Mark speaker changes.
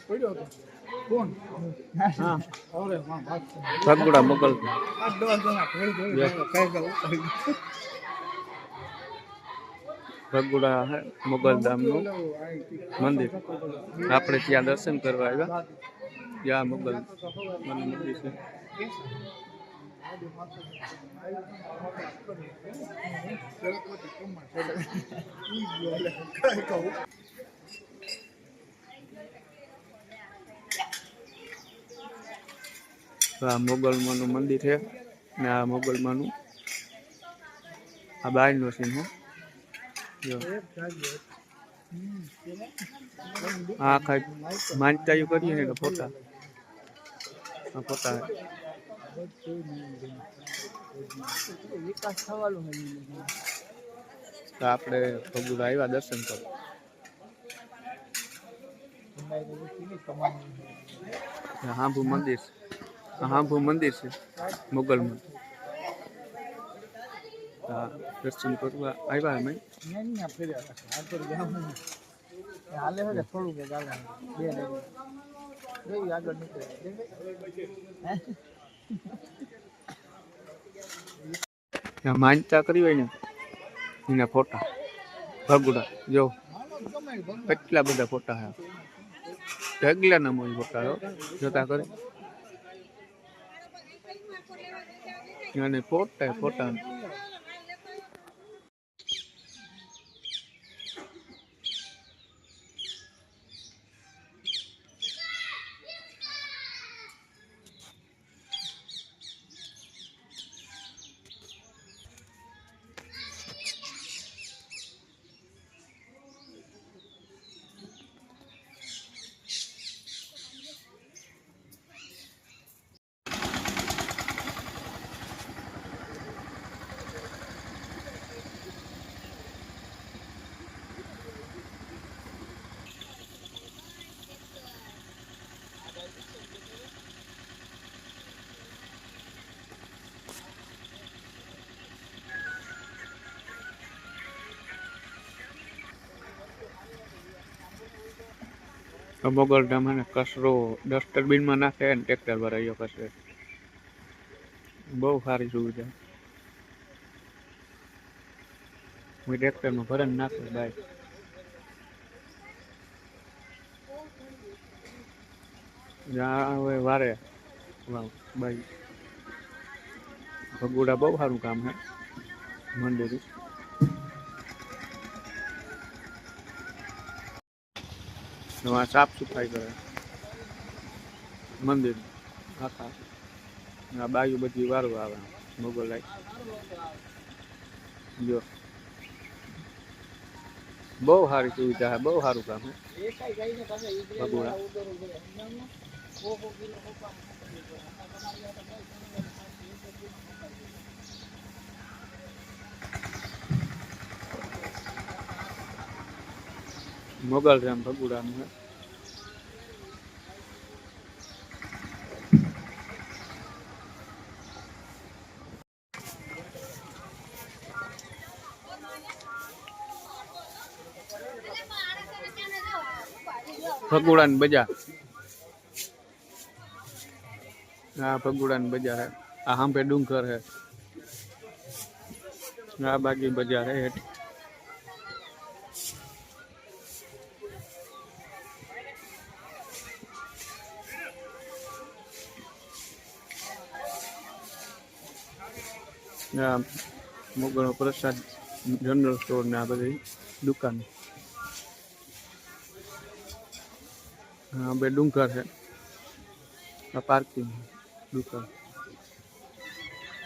Speaker 1: પડ્યો હતો કોણ અરે માં વાત
Speaker 2: ભગુડા મંદિર. આપણે ત્યાં દર્શન કરવા આવ્યા. ત્યાં મોગલ મંદિર છે. આ મોગલમાનું મંદિર છે ને આ મોગલમાનું આ બહારનું સીન હું. જો. આ ખાઈ માનતાયું કરીએ ને ફોટા. આ ફોટા. તો આપણે ભગુડા આવ્યા દર્શન કરો હાંભુ મંદિર. આ હાંભુ મંદિર છે મોગલમાં આ દર્શન કરવા આવ્યા અમે
Speaker 1: હાલે હવે થોડું કે ચાલે બે જોઈ આગળ નીકળે
Speaker 2: ત્યાં માનતા કરી હોય ને એના ફોટા ભગુડા જો કેટલા બધા ફોટા છે ઢગલા ના મોઈ ફોટા હો જોતા કરે અને ફોટા ફોટા મોગલ ધામને કચરો ડસ્ટબિનમાં નાખે અને ટ્રેક્ટર ભરાયો કચરે. બહુ સારી સુવિધા. હું ટ્રેક્ટરમાં ભરણ નાખે, બાય. જ્યાં હવે વારે. બાઈ ભગુડા બહુ સારું કામ છે મંદિર નવા સાફ સફાઈ કરે. મંદિર આખા આ બાજુ બધી વારું આવે મોગલાઈ જો. બહુ સારી સુવિધા છે, બહુ સારું કામ છે. ભગોડા મોગલ રામ ભગુડાનું ભગુડાની બજાર. આ ભગુડાની બજાર હે. આ હાંભે ડુંગર હે. આ બાકી બજાર હે હેઠ. મોગળનો પ્રસાદ જનરલ સ્ટોર ને આ બધી દુકાન. હા, બે ડુંગર છે. આ પાર્કિંગ દુકાન.